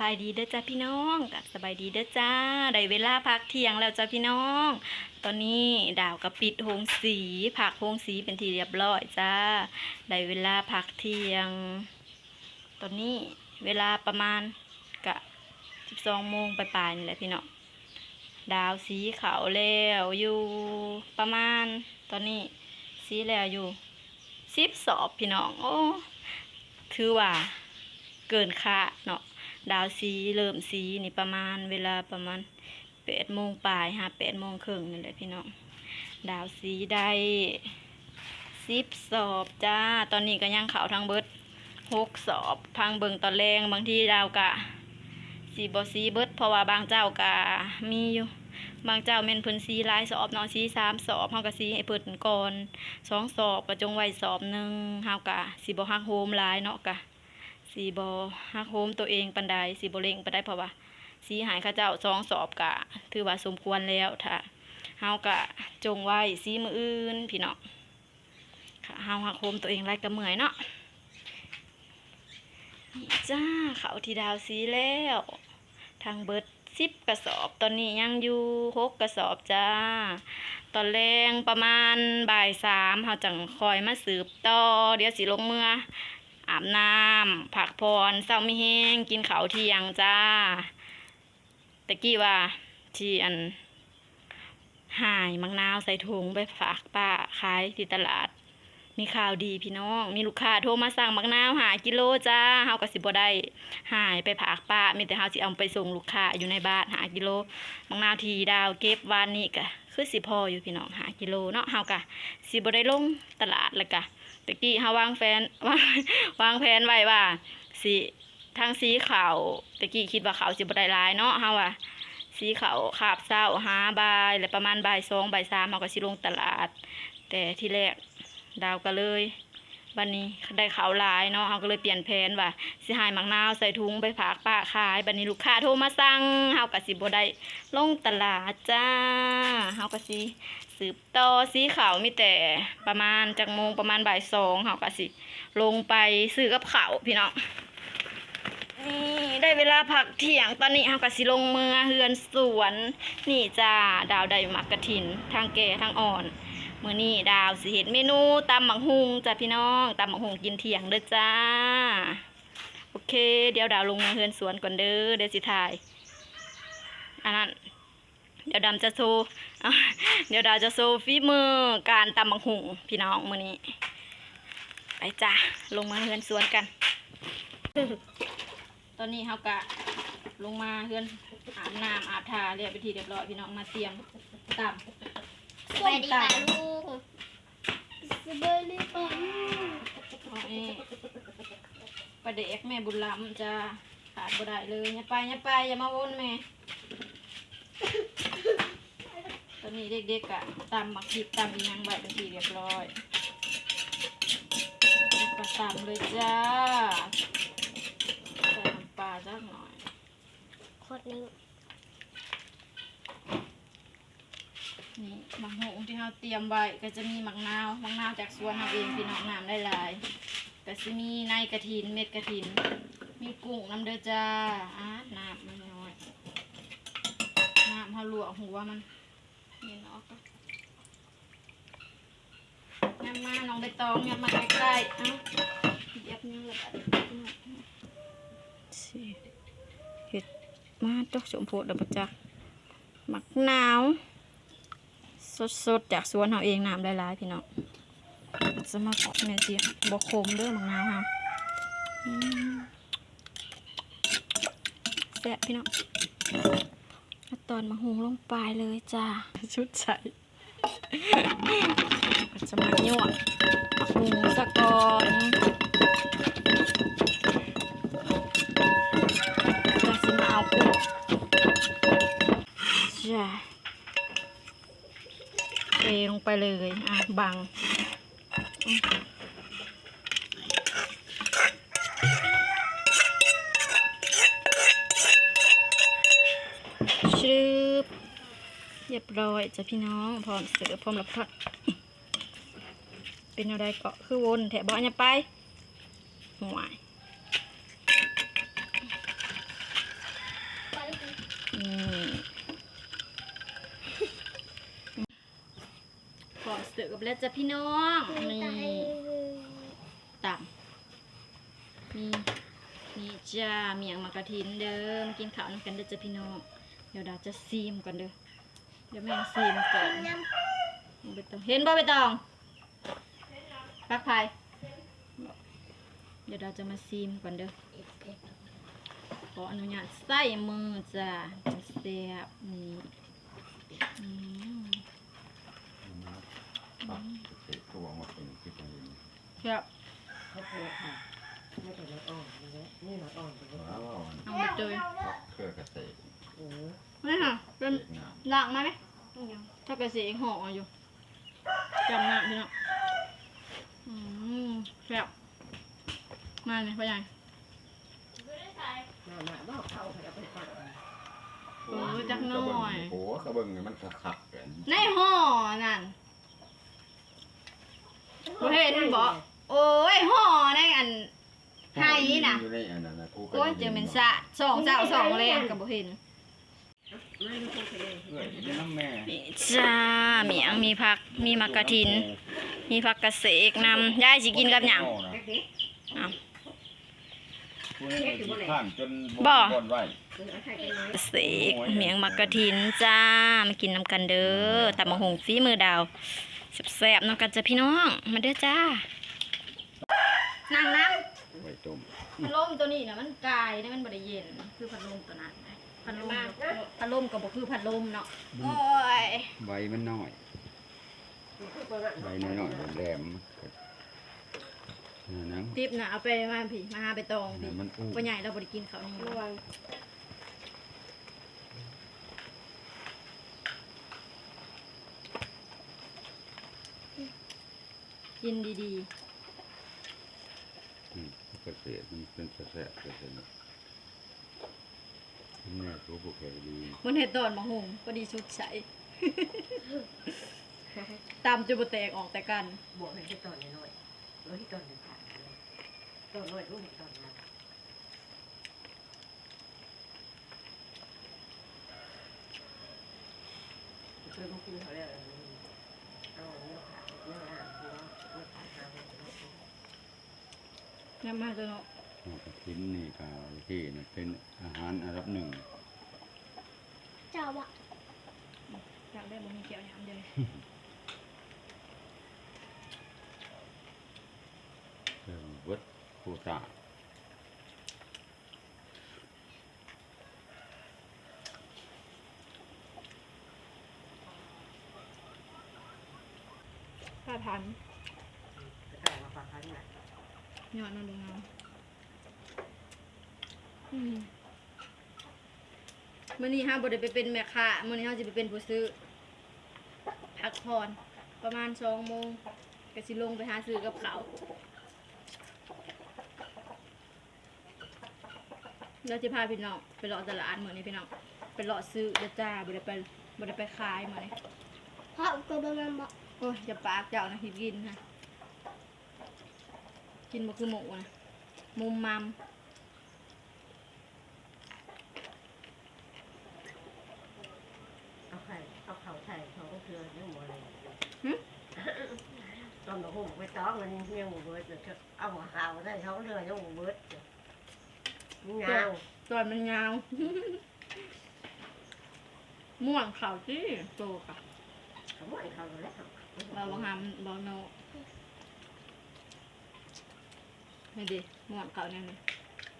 บายดีเด้อจ้าพี่น้องกับสบายดีเด้อจ้า ได้เวลาพักเที่ยงแล้วจ้าพี่น้อง ตอนนี้ดาวกับปิดโฮงสี ผักโฮงสีเป็นทีเรียบร้อยจ้า ได้เวลาพักเที่ยง ตอนนี้เวลาประมาณกะสิบสองโมงปลายๆนี่แหละพี่น้อง ดาวสีขาวแล้วอยู่ประมาณ ตอนนี้สีแล้วอยู่สิบสอบพี่น้อง โอ้ ถือว่าเกินคาดเนาะ ดาวสีเริ่มสีนี่ประมาณเวลาประมาณแปดโมงปลายฮะแปดโมงครึ่งนี่แหละพี่น้องดาวสีได้สิบสอบจ้าตอนนี้ก็ยังเขาทางเบิดหกสอบพังเบิงตอนแรงบางทีดาวกะสีบอสีเบิดเพราะว่าบางเจ้ากะมีอยู่บางเจ้าเม่นเพิ่นสีลายสอบเนาะสีสามสอบเฮาก็สีให้เพิ่นก่อนสองสอบก็จงไว้สอบหนึ่งเฮากะสิบ่ฮักโฮมลายเนาะกะ สีบอฮักโฮมตัวเองปันไดสีบเล่งปันไดเพราะว่าสีหายข้าเจ้าสองสอบกะ ถือว่าสมควรแล้วถ้าเฮากะจงไว้สีมืออื่นพี่น้องค่ะเฮาฮักโฮมตัวเองไรกระเมื่อยเนาะจ้าเขาที่ดาวสีแล้ว ทางเบิร์ดสิบกระสอบ ตอนนี้ยังอยู่หกกระสอบจ้า ตอนแรงประมาณบ่ายสามเขาจังคอยมาสืบต่อ เดี๋ยวสิลงเมื่อ อาบน้ำผักพรเศร้าไม่แห้งกินเขาเที่ยงจ้าตะกี้ว่าที่อันหายมังนาวใส่ถุงไปฝากป้าขายที่ตลาด มีข่าวดีพี่น้อง มีลูกค้าโทรมาสั่งมักนาวหากิโลจ้าเฮาก็สิบ่ได้หายไปฝากป้ามีแต่เฮาสิเอาไปส่งลูกค้าอยู่ในบ้านหากิโลมักนาวทีดาวเก็บวานนี้ก็คือสิพออยู่พี่น้องหากิโลเนาะเฮาก็สิบ่ได้ลงตลาดล้วก็ตะกี้เฮาวางแฟนวางวางแผนไว้ว่าสีทางสีขาวตะกี้คิดว่าขาวสิบ่ได้หลายเนาะเฮาว่าสีขาวขาบเศร้าหาบายแล้วประมาณบ่ายสองบ่ายสามเฮาก็สิลงตลาด แต่ที่แรก ดาวก็เลยบันนี้ได้ขาวลายเนาะเฮาก็เลยเปลี่ยนแผนว่าสิหายมักนาวใส่ถุงไปฝากป้าขายบัดนี้ลูกค้าโทรมาสั่งเฮาก็สิบ่ได้ลงตลาดจ้าเฮาก็สิสืบต่อสีขาวมีแต่ประมาณจากโมงประมาณบ่ายสองเฮาก็สิลงไปซื้อกับเขาวพี่น้องนี่ได้เวลาพักเที่ยงตอนนี้เฮากะสิลงเมือเฮือนสวน นี่จ้าดาวได้หมักกระถินทางแก่ทางอ่อน มื้อนี้ดาวสิเฮ็ดเมนูตำบักฮุงจ้าพี่น้องตำบักฮุงกินเที่ยงเด้อจ้า โอเค เดี๋ยวดาวลงมือเฮือนสวนก่อนเด้อเดี๋ยวสิถ่ายอันนั้นเดี๋ยวดำจะโชว์อะเดี๋ยวดาวจะโชว์ฝีมือการตำบักฮุงพี่น้องมื้อนี้ ไปจ้าลงมาเฮือนสวนกัน ตอนนี้เขากะลงมาเฮือนอาบน้ำอาบทาเรียบไปทีเรียบร้อยพี่น้องมาเตรียมตำ สวัสดีค่ะส้มตลูกสวัสดีค่ะำเอาเองประเด็กแม่บุญล้ำจะขาดบ่ได้เลยอย่าไปอย่าไปอย่ามาวนแม่ ตอนนี้เด็กๆกะตำหมักพริกตำอีหยังไว้เป็นทีเรียบร้อยก็ตำเลยจ้าใส่น้ำปลาจักหน่อยโคตรนี้ นี่มักหงที่เราเตรียมไว้ก็จะมีมักนาวมักนาวจากสวนเราเองพี่น้องน้ำได้หลายก็จะมีในกระถินเม็ดกระถิน มีกุ้งน้ำเด้อจ้าอ่าน้ำมันน้อยน้ำเขาลวกหัวมันนี่เนาะยำมาน้องใบตองยำมาใกล้ๆเอ้าเย็บยังละบาดสิเห็ดมาตกสมโพธิดับประจักมักนาว สดๆจากสวนเราเองน้ำหลายๆพี่น้องจะมาขอแม่เสียบกคมเด้อมังนาวค่ะอืมแซ่บพี่น้องเอาตอนมาหุงลงไปเลยจ้าชุดใส่ก็จะมาหยวกมาหุงสะก่อนจะสิมาเอากุ้งจ้าเท ลงไปเลยอะบังอืมชืบเรียบร้อยจ้ะพี่น้องพร้อมเสือพร้อมรับทอดเป็นอะไรเกาะคือวนแถบบ่อย่าไปห่วย แล้วจ้ะพี่น้องมีนี่ตับมีนี่จ้าเมียงมากระทินเดิมกินข้าวนำกันเด้อจ้ะพี่น้อง เดี๋ยวดาจะซีมก่อนเด้อเดี๋ยวแม่ซีมก่อนใบตองเห็นบ่ใบตองปักไผ่เดี๋ยวเราจะมาซีมก่อนเด้อขออนุญาตใส่มือจ้ะเสียบนี่ มปักเศษตัวมาเป็นที่ตรงนี้ครับเขาเคยค่ะไม่แต่ละอ่อนเลยนี่หน่อยอ่อนไปเลยแล้วเราเอาไปเจยปักเครือเกษตรโอ้นี่ค่ะเศเป็นษงามหลังมาไหมถ้ากระสีห่ออยู่จำหน้าพี่น้องอืมแซ่บมาเลยพ่อใหญ่หน้าหน้าบอกเขาเขาเอาไปฝากโอ้ยจักหน่อยโอ้กระเบื้องนี่มันขักกันในห่อนั่น บ่เห็นบ่โอ้ยห่อในอันไห้น่ะ อยู่ในอันนั้นนะกูก็โอ้ยเจอเป็นสะสองเจ้าสองแรงกับบ่เห็นไม่รู้าเคยเพื่อนอยู่น้ำแม่จ้ามียงมีผักมีมะกะทิน มีผักกระเสกนำยายสิกินกับหยังเด็กอ้าว กูนี่มันสิข้างจนบ่บนไว้ๆคือเอาใครกันน้อยกระเสกเมียงมะกะทินจ้ามากินนำกันเด้อตำมะหงฝีมือดาว แซ่บๆนำกันจ้ะพี่น้อง มาเด้อจ้า นั่งนั่งไว้ต้มพัดลมตัวนี้นะมันกายนะมันบ่ได้เย็น คือพัดลมตัวนั้นพัดลมพัดลมก็บ่คือพัดลมเนาะ โอ้ย ใบมันน้อยคือคนละใบน้อยๆแหลมๆนั่นติ๊บน่ะเอาไปมาพี่มาหาไปตองพี่มันอู้บ่ใหญ่เราบ่ได้กินข้าวนี่ระวัง กินดีอืมเกษตรมันเป็นแซ่บๆเกษตรแม่ตัวพวกแกดีๆมันเฮ็ดตอนมะฮงพอดีชุดใสตามจะบ่แตกออกแต่กัน บวกให้ที่ตอนน้อยร้อยที่ตอนหนึ่งผ่านตอนน้อยรู้ตอนนั้นเคยมาคุยเขาแล้วเอาเนื้อขาเนื้ออ่างเนื้อเนื้อขาทาง น้ำมาตัวเนาะกระถินนี่ก็ที่นะเป็นอาหารอันดับหนึ่งำเจ้าอะอยากได้บ่มีเขียวหยามเด้อเรื่องเวิร์ดโคตาถ้าทันแต่มาฝากคันน่ะ ยอดมันลงน้ำอืมมื้อนี้ห้าบ่ได้ไปเป็นแม่ค้ามื้อนี้เฮาสิไปเป็นผู้ซื้อพักผ่อนประมาณ2โมงก็สิลงไปหาซื้อกับเขาวแล้วสิพาพี่น้องไปเลาะตลาดมื้อนี้พี่น้องไปเลาะซื้อเด้อจ้าบ่ได้ไปบ่ได้ไปขายมื้อนี้เพราะกูเป็นมันบอกโอ้ยอย่าปากเจ้านะหิบกินค่ะ กินบ่คือหมูนะมุมมัมเอาไข่เอาเข่าไข่เขาก็คือเรื่องหมดเลยหึตอนหนูหูไปต้องมันยังหมูเบิร์ดเลยเอาหัวขาวได้เขาเรือยังหมูเบิร์ดนี่งาวตอนมันยาวม่วงขาวจี้โตกะเขาไม่เขาแล้วเราบังหามบอโน นี่ดิม่วงขาวเนี่ยนี่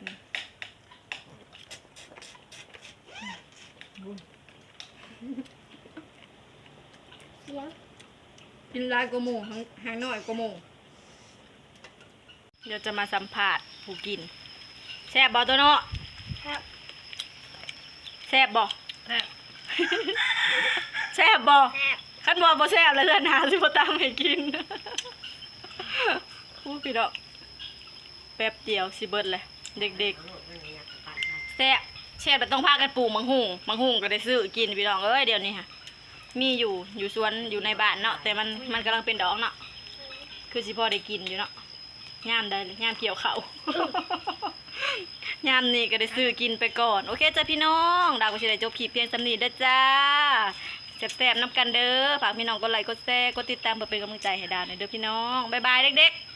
นี่อืมเสียงกินหลายกว่าหมูหางหางน้อยกว่าหมูเดี๋ยวจะมาสัมผัสผู้กินแซ่บบอตัวเนาะครับแซ่บบ่แซ่บบ่แซ่บขั้นบ่บ่แซ่บแล้วเลือนหาสิบ่ตามให้กินพูดพี่ดอก แป๊บเดียวสิเบิดเลยเด็กๆแซ่บแช่บต้องพากันปลูกมังหุงมังหุงก็ได้ซื้อกินพี่น้องเอ้ยเดี๋ยวนี้ค่ะ มีอยู่อยู่สวนอยู่ในบ้านเนาะแต่มันมันกำลังเป็นดอกเนาะคือสิพอได้กินอยู่เนาะยามได้ยยามเกี่ยวเขายามนี้ก็ได้ซื้อกินไปก่อน โอเคจ้ะพี่น้องดาวก็สิได้จบคลิปเพียงสำนี้เด้จ้าแซ่บๆน้ำกันเด้อฝากพี่น้องกดไลค์กดแชร์กดติดตามเพื่อเป็นกำลังใจให้ดาวหน่อยเด้อพี่น้องบ๊ายบายเด็กๆ